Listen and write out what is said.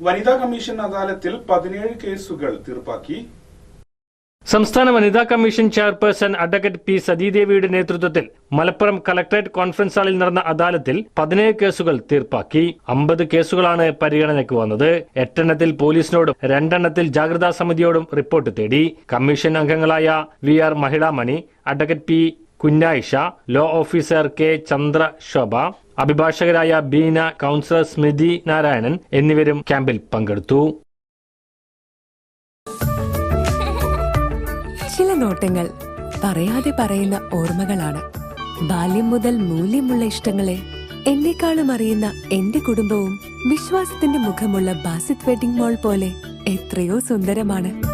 വനിതാ കമ്മീഷൻ അദാലത്തിൽ പതിനേഴ് കേസുകൾ തീർപ്പാക്കി. സംസ്ഥാന വനിതാ കമ്മീഷൻ ചെയർപേഴ്സൺ അഡ്വക്കേറ്റ് പി സതീദേവിയുടെ നേതൃത്വത്തിൽ മലപ്പുറം കളക്ടറേറ്റ് കോൺഫറൻസ് ഹാളിൽ നടന്ന അദാലത്തിൽ പതിനേഴ് കേസുകൾ തീർപ്പാക്കി. അമ്പത് കേസുകളാണ് പരിഗണനയ്ക്ക് വന്നത്. എട്ടെണ്ണത്തിൽ പോലീസിനോടും രണ്ടെണ്ണത്തിൽ ജാഗ്രതാ സമിതിയോടും റിപ്പോർട്ട് തേടി. കമ്മീഷൻ അംഗങ്ങളായ V R Mahilamani advocate P Kunhayisha law officer K Chandra Shobha അഭിഭാഷകരായ Beena counsellor Smithi Narayanan എന്നിവരും ക്യാമ്പിൽ പങ്കെടുത്തു. ചില നോട്ടങ്ങൾ പറയാതെ പറയുന്ന ഓർമ്മകളാണ്. ബാല്യം മുതൽ മൂല്യമുള്ള ഇഷ്ടങ്ങളെ എന്നെക്കാളും അറിയുന്ന എന്റെ കുടുംബവും വിശ്വാസത്തിന്റെ മുഖമുള്ള ബാസിത് വെഡിംഗ് മോൾ പോലെ എത്രയോ സുന്ദരമാണ്.